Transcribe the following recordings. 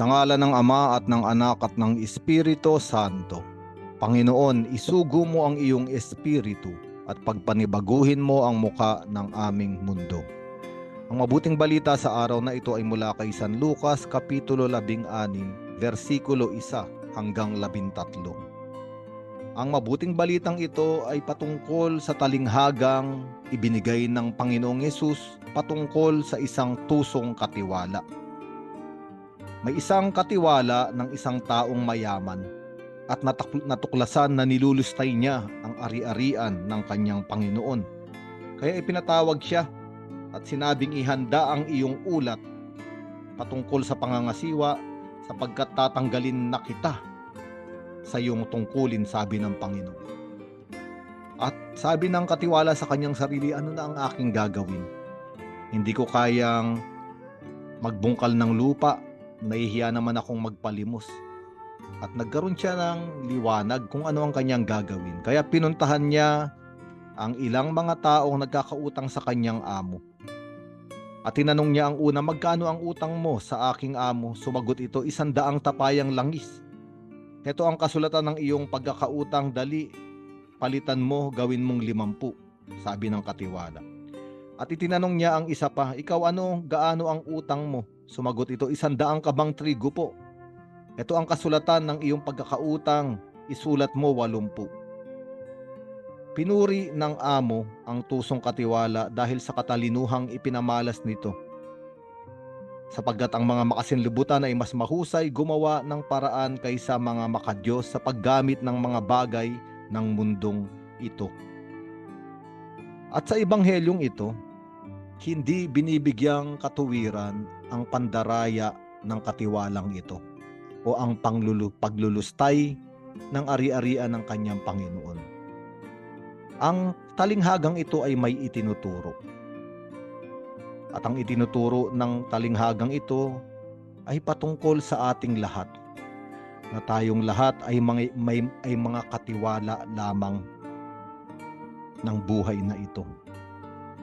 Sa ngala ng Ama at ng Anak at ng Espiritu Santo. Panginoon, isugo mo ang iyong espiritu at pagpanibaguhin mo ang muka ng aming mundo. Ang mabuting balita sa araw na ito ay mula kay San Lucas Kapitulo 16, versikulo 1 hanggang 13. Ang mabuting balitang ito ay patungkol sa talinghagang ibinigay ng Panginoong Yesus patungkol sa isang tusong katiwala. May isang katiwala ng isang taong mayaman at natak- natuklasan na nilulustay niya ang ari-arian ng kanyang Panginoon. Kaya ipinatawag siya at sinabing ihanda ang iyong ulat patungkol sa pangangasiwa sapagkat tatanggalin na kita sa iyong tungkulin, sabi ng Panginoon. At sabi ng katiwala sa kanyang sarili, ano na ang aking gagawin? Hindi ko kayang magbungkal ng lupa, nahihiya naman akong magpalimos. At nagkaroon siya ng liwanag kung ano ang kanyang gagawin. Kaya pinuntahan niya ang ilang mga taong nagkakautang sa kanyang amo. At tinanong niya ang una, magkano ang utang mo sa aking amo? Sumagot ito, isandaang tapayang langis. Ito ang kasulatan ng iyong pagkakautang, dali, palitan mo, gawin mong limampu, sabi ng katiwala. At itinanong niya ang isa pa, ikaw ano, gaano ang utang mo? Sumagot ito, isandaang kabang trigo po. Ito ang kasulatan ng iyong pagkakautang, isulat mo walumpu. Pinuri ng amo ang tusong katiwala dahil sa katalinuhang ipinamalas nito. Sapagkat ang mga makasinlibutan ay mas mahusay gumawa ng paraan kaysa mga makadiyos sa paggamit ng mga bagay ng mundong ito. At sa ibanghelyong ito, hindi binibigyang katuwiran ang pandaraya ng katiwalang ito o ang panglulu paglulustay ng ari-arian ng kanyang Panginoon. Ang talinghagang ito ay may itinuturo. At ang itinuturo ng talinghagang ito ay patungkol sa ating lahat. Na tayong lahat ay mga, may, ay mga katiwala lamang ng buhay na ito.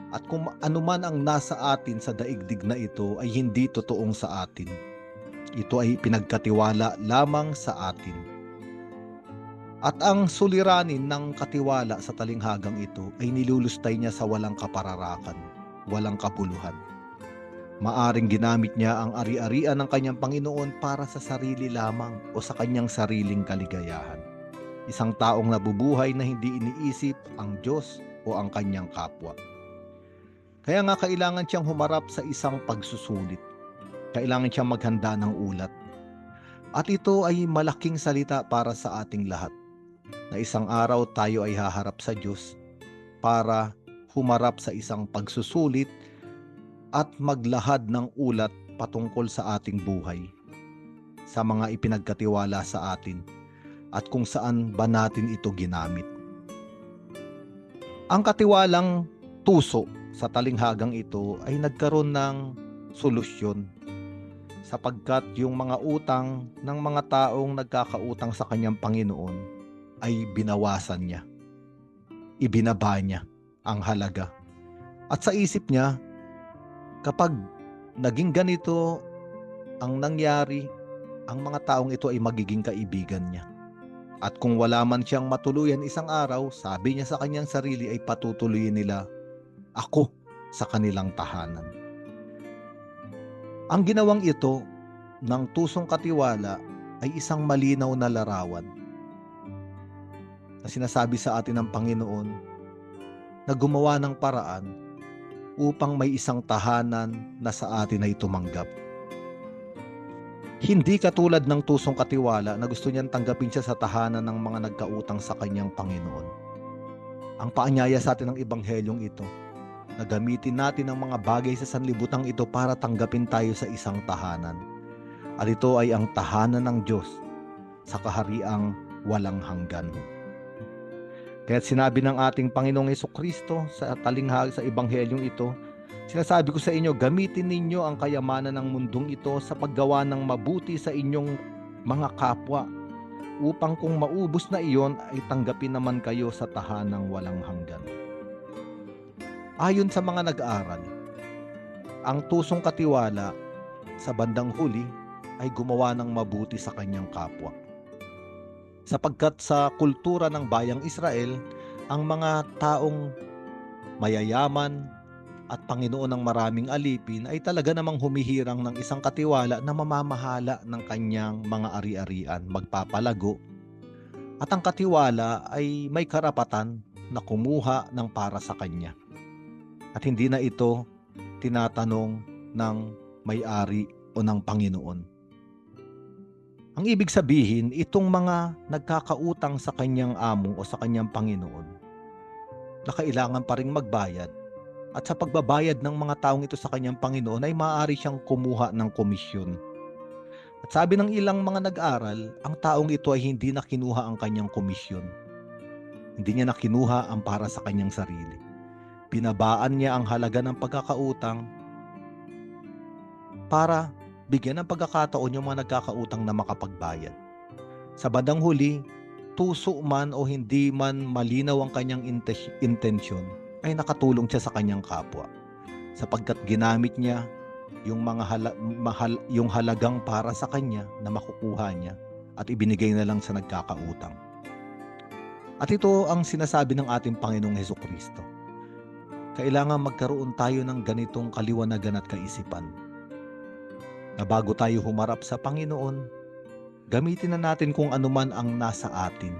At kung anuman ang nasa atin sa daigdig na ito ay hindi totoong sa atin. Ito ay pinagkatiwala lamang sa atin. At ang suliranin ng katiwala sa talinghagang ito ay nilulustay niya sa walang kapararakan, walang kapuluhan. Maaring ginamit niya ang ari-arian ng kanyang Panginoon para sa sarili lamang o sa kanyang sariling kaligayahan. Isang taong nabubuhay na hindi iniisip ang Diyos o ang kanyang kapwa. Kaya nga kailangan siyang humarap sa isang pagsusulit. Kailangan siyang maghanda ng ulat. At ito ay malaking salita para sa ating lahat na isang araw tayo ay haharap sa Diyos para humarap sa isang pagsusulit at maglahad ng ulat patungkol sa ating buhay, sa mga ipinagkatiwala sa atin, at kung saan ba natin ito ginamit. Ang katiwalang tuso sa talinghagang ito ay nagkaroon ng solusyon sapagkat yung mga utang ng mga taong nagkakautang sa kanyang Panginoon ay binawasan niya. Ibinaba niya ang halaga. At sa isip niya, kapag naging ganito ang nangyari, ang mga taong ito ay magiging kaibigan niya. At kung wala man siyang matuluyan isang araw, sabi niya sa kanyang sarili ay patutuloyin nila ako sa kanilang tahanan. Ang ginawang ito ng tusong katiwala ay isang malinaw na larawan na sinasabi sa atin ng Panginoon na gumawa ng paraan upang may isang tahanan na sa atin ay tumanggap. Hindi katulad ng tusong katiwala na gusto niyang tanggapin siya sa tahanan ng mga nagkautang sa kanyang Panginoon. Ang paanyaya sa atin ng Ebanghelyong ito na gamitin natin ang mga bagay sa sanlibutang ito para tanggapin tayo sa isang tahanan. At ito ay ang tahanan ng Diyos sa kahariang walang hanggan. Kaya sinabi ng ating Panginoong Yeso Kristo sa talinghag sa Ebanghelyong ito, sinasabi ko sa inyo, gamitin ninyo ang kayamanan ng mundong ito sa paggawa ng mabuti sa inyong mga kapwa upang kung maubos na iyon ay tanggapin naman kayo sa tahanang walang hanggan. Ayon sa mga nag-aaral, ang tusong katiwala sa bandang huli ay gumawa ng mabuti sa kanyang kapwa. Sapagkat sa kultura ng bayang Israel, ang mga taong mayayaman at Panginoon ng maraming alipin ay talaga namang humihirang ng isang katiwala na mamamahala ng kanyang mga ari-arian, magpapalago. At ang katiwala ay may karapatan na kumuha ng para sa kanya. At hindi na ito tinatanong ng may-ari o ng Panginoon. Ang ibig sabihin, itong mga nagkakautang sa kanyang amo o sa kanyang Panginoon, na kailangan pa rin magbayad, at sa pagbabayad ng mga taong ito sa kanyang Panginoon ay maaari siyang kumuha ng komisyon. At sabi ng ilang mga nag-aral, ang taong ito ay hindi na kinuha ang kanyang komisyon. Hindi niya na kinuha ang para sa kanyang sarili. Pinabaan niya ang halaga ng pagkakautang para bigyan ng pagkakataon yung mga nagkakautang na makapagbayad. Sa bandang huli, tuso man o hindi man malinaw ang kanyang intensyon, ay nakatulong siya sa kanyang kapwa. Sapagkat ginamit niya yung mga hala, mahal, yung halagang para sa kanya na makukuha niya at ibinigay na lang sa nagkakautang. At ito ang sinasabi ng ating Panginoong Heso Kristo. Kailangan magkaroon tayo ng ganitong kaliwanagan at kaisipan na bago tayo humarap sa Panginoon, gamitin na natin kung anuman ang nasa atin,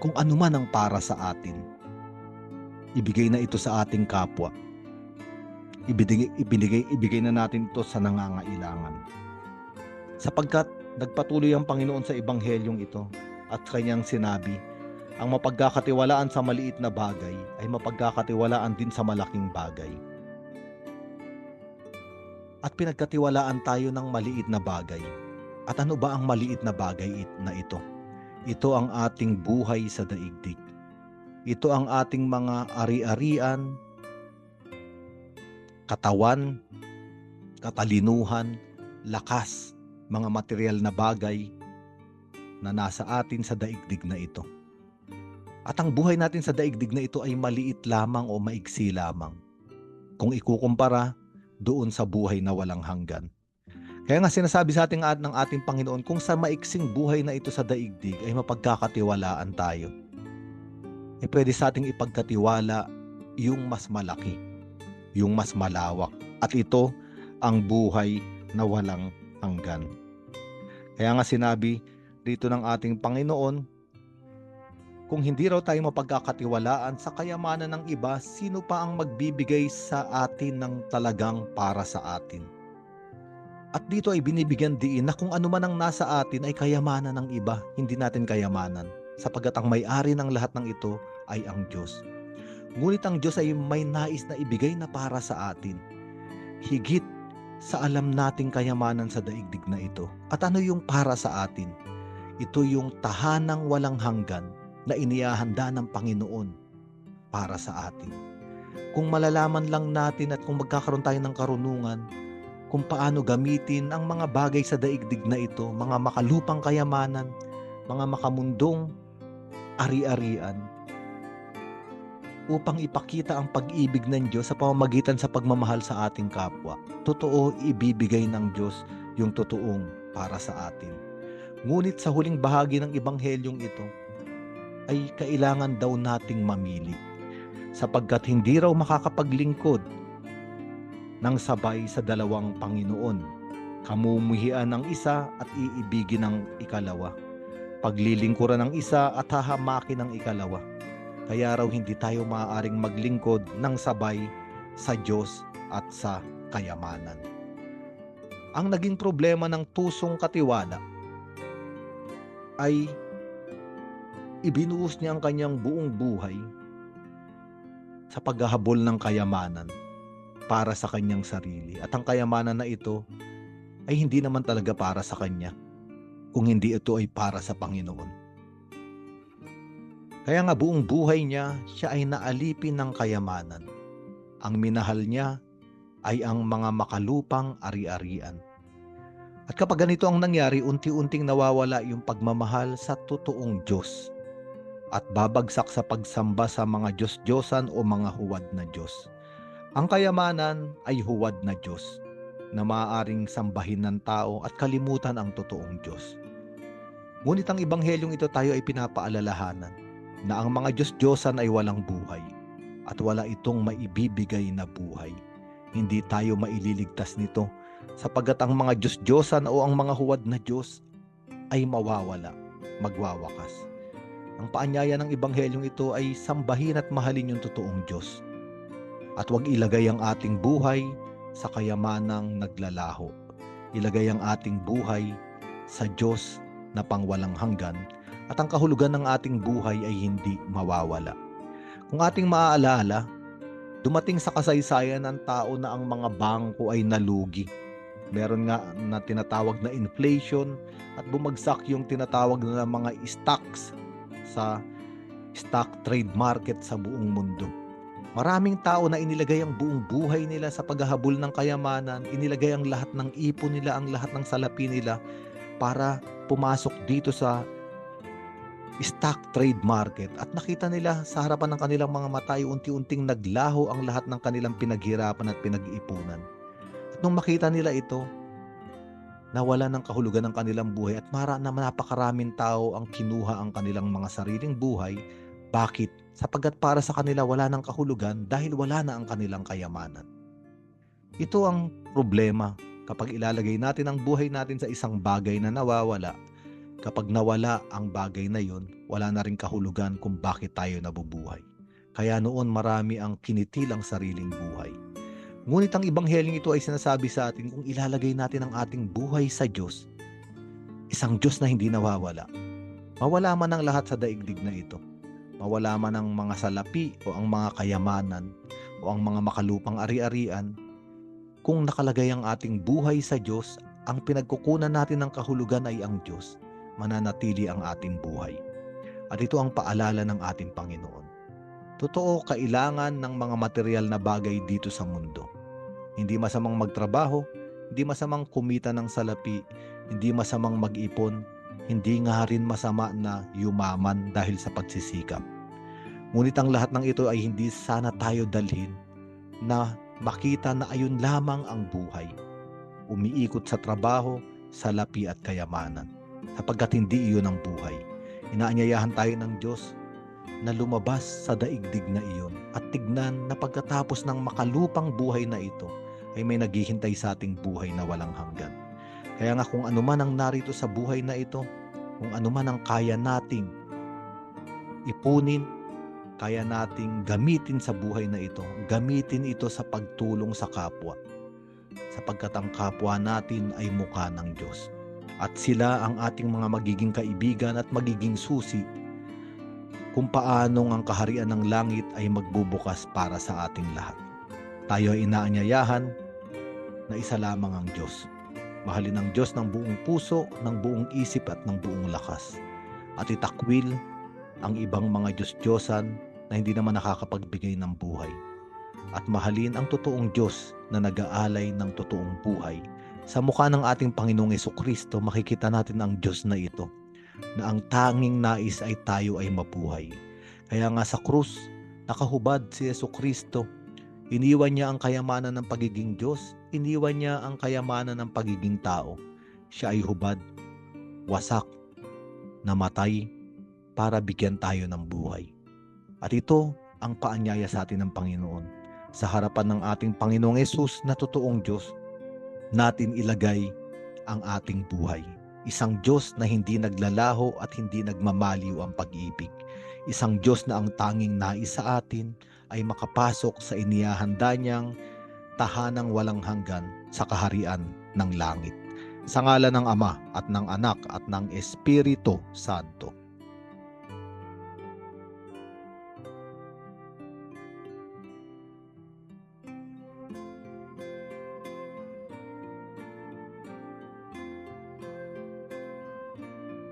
kung anuman ang para sa atin. Ibigay na ito sa ating kapwa. Ibigay, ibigay, ibigay na natin ito sa nangangailangan. Sapagkat nagpatuloy ang Panginoon sa Ebanghelyong ito at kanyang sinabi, ang mapagkakatiwalaan sa maliit na bagay ay mapagkakatiwalaan din sa malaking bagay at pinagkatiwalaan tayo ng maliit na bagay. At ano ba ang maliit na bagay na ito? Ito ang ating buhay sa daigdig. Ito ang ating mga ari-arian, katawan, katalinuhan, lakas, mga material na bagay na nasa atin sa daigdig na ito. At ang buhay natin sa daigdig na ito ay maliit lamang o maigsi lamang. Kung ikukumpara doon sa buhay na walang hanggan. Kaya nga sinasabi sa ating ng ating Panginoon, kung sa maiksing buhay na ito sa daigdig ay mapagkakatiwalaan tayo, eh pwede sa ating ipagkatiwala yung mas malaki, yung mas malawak. At ito ang buhay na walang hanggan. Kaya nga sinabi dito ng ating Panginoon, kung hindi raw tayo mapagkakatiwalaan sa kayamanan ng iba, sino pa ang magbibigay sa atin ng talagang para sa atin? At dito ay binibigyan diin na kung ano man ang nasa atin ay kayamanan ng iba, hindi natin kayamanan, sapagat ang may-ari ng lahat ng ito ay ang Diyos. Ngunit ang Diyos ay may nais na ibigay na para sa atin. Higit sa alam nating kayamanan sa daigdig na ito. At ano yung para sa atin? Ito yung tahanang walang hanggan na inihahanda ng Panginoon para sa atin. Kung malalaman lang natin at kung magkakaroon tayo ng karunungan kung paano gamitin ang mga bagay sa daigdig na ito, mga makalupang kayamanan, mga makamundong ari-arian, upang ipakita ang pag-ibig ng Diyos sa pamamagitan sa pagmamahal sa ating kapwa. Totoo, ibibigay ng Diyos yung totoong para sa atin. Ngunit sa huling bahagi ng Ibanghelyong ito, ay kailangan daw nating mamili sapagkat hindi raw makakapaglingkod ng sabay sa dalawang Panginoon. Kamumuhian ng isa at iibigin ng ikalawa. Paglilingkuran ng isa at hahamakin ng ikalawa. Kaya raw hindi tayo maaaring maglingkod ng sabay sa Diyos at sa kayamanan. Ang naging problema ng tusong katiwala ay ibinuhos niya ang kanyang buong buhay sa paghahabol ng kayamanan para sa kanyang sarili. At ang kayamanan na ito ay hindi naman talaga para sa kanya, kung hindi ito ay para sa Panginoon. Kaya nga buong buhay niya, siya ay naalipin ng kayamanan. Ang minahal niya ay ang mga makalupang ari-arian. At kapag ganito ang nangyari, unti-unting nawawala yung pagmamahal sa totoong Diyos at babagsak sa pagsamba sa mga Diyos-Diyosan o mga huwad na Diyos. Ang kayamanan ay huwad na Diyos na maaaring sambahin ng tao at kalimutan ang totoong Diyos. Ngunit ang ibanghelyong ito tayo ay pinapaalalahanan na ang mga Diyos-Diyosan ay walang buhay at wala itong maibibigay na buhay. Hindi tayo maililigtas nito sapagat ang mga Diyos-Diyosan o ang mga huwad na Diyos ay mawawala, magwawakas. Ang paanyaya ng ibanghelyong ito ay sambahin at mahalin yung totoong Diyos. At huwag ilagay ang ating buhay sa kayamanang naglalaho. Ilagay ang ating buhay sa Diyos na pangwalang hanggan at ang kahulugan ng ating buhay ay hindi mawawala. Kung ating maaalala, dumating sa kasaysayan ng tao na ang mga bangko ay nalugi. Meron nga na tinatawag na inflation at bumagsak yung tinatawag na mga stocks sa stock trade market sa buong mundo. Maraming tao na inilagay ang buong buhay nila sa paghahabol ng kayamanan, inilagay ang lahat ng ipon nila, ang lahat ng salapi nila para pumasok dito sa stock trade market at nakita nila sa harapan ng kanilang mga mata unti-unting naglaho ang lahat ng kanilang pinaghirapan at pinag-iipunan. At nung makita nila ito, nawala ng kahulugan ng kanilang buhay at mara na napakaraming tao ang kinuha ang kanilang mga sariling buhay. Bakit? Sapagkat para sa kanila wala ng kahulugan dahil wala na ang kanilang kayamanan. Ito ang problema kapag ilalagay natin ang buhay natin sa isang bagay na nawawala Kapag nawala ang bagay na yon, wala na rin kahulugan kung bakit tayo nabubuhay. Kaya noon marami ang kinitilang sariling buhay. Ngunit ang ibanghelyong ito ay sinasabi sa atin kung ilalagay natin ang ating buhay sa Diyos, isang Diyos na hindi nawawala. Mawala man ang lahat sa daigdig na ito. Mawala man ang mga salapi o ang mga kayamanan o ang mga makalupang ari-arian. Kung nakalagay ang ating buhay sa Diyos, ang pinagkukunan natin ng kahulugan ay ang Diyos mananatili ang ating buhay. At ito ang paalala ng ating Panginoon. Totoo, kailangan ng mga material na bagay dito sa mundo. Hindi masamang magtrabaho, hindi masamang kumita ng salapi, hindi masamang mag-ipon, hindi nga rin masama na yumaman dahil sa pagsisikap. Ngunit ang lahat ng ito ay hindi sana tayo dalhin na makita na ayun lamang ang buhay. Umiikot sa trabaho, salapi at kayamanan sapagkat hindi iyon ang buhay. Inaanyayahan tayo ng Diyos na lumabas sa daigdig na iyon at tignan na pagkatapos ng makalupang buhay na ito ay may naghihintay sa ating buhay na walang hanggan. Kaya nga kung ano man ang narito sa buhay na ito, kung ano man ang kaya nating ipunin, kaya nating gamitin sa buhay na ito, gamitin ito sa pagtulong sa kapwa sapagkat ang kapwa natin ay mukha ng Diyos at sila ang ating mga magiging kaibigan at magiging susi kung paanong ang kaharian ng langit ay magbubukas para sa ating lahat. Tayo ay inaanyayahan na isa lamang ang Diyos. Mahalin ang Diyos ng buong puso, ng buong isip at ng buong lakas. At itakwil ang ibang mga Diyos-Diyosan na hindi naman nakakapagbigay ng buhay. At mahalin ang totoong Diyos na nag-aalay ng totoong buhay sa mukha ng ating Panginoong Kristo, makikita natin ang Diyos na ito, na ang tanging nais ay tayo ay mabuhay. Kaya nga sa krus, nakahubad si Yeso Kristo. Iniwan niya ang kayamanan ng pagiging Diyos, iniwan niya ang kayamanan ng pagiging tao. Siya ay hubad, wasak, namatay para bigyan tayo ng buhay. At ito ang paanyaya sa atin ng Panginoon. Sa harapan ng ating Panginoong Yesus na totoong Diyos, natin ilagay ang ating buhay. Isang Diyos na hindi naglalaho at hindi nagmamaliw ang pag-ibig. Isang Diyos na ang tanging nais sa atin ay makapasok sa inihahanda niyang tahanang walang hanggan sa kaharian ng langit. Sa ngala ng Ama at ng Anak at ng Espiritu Santo.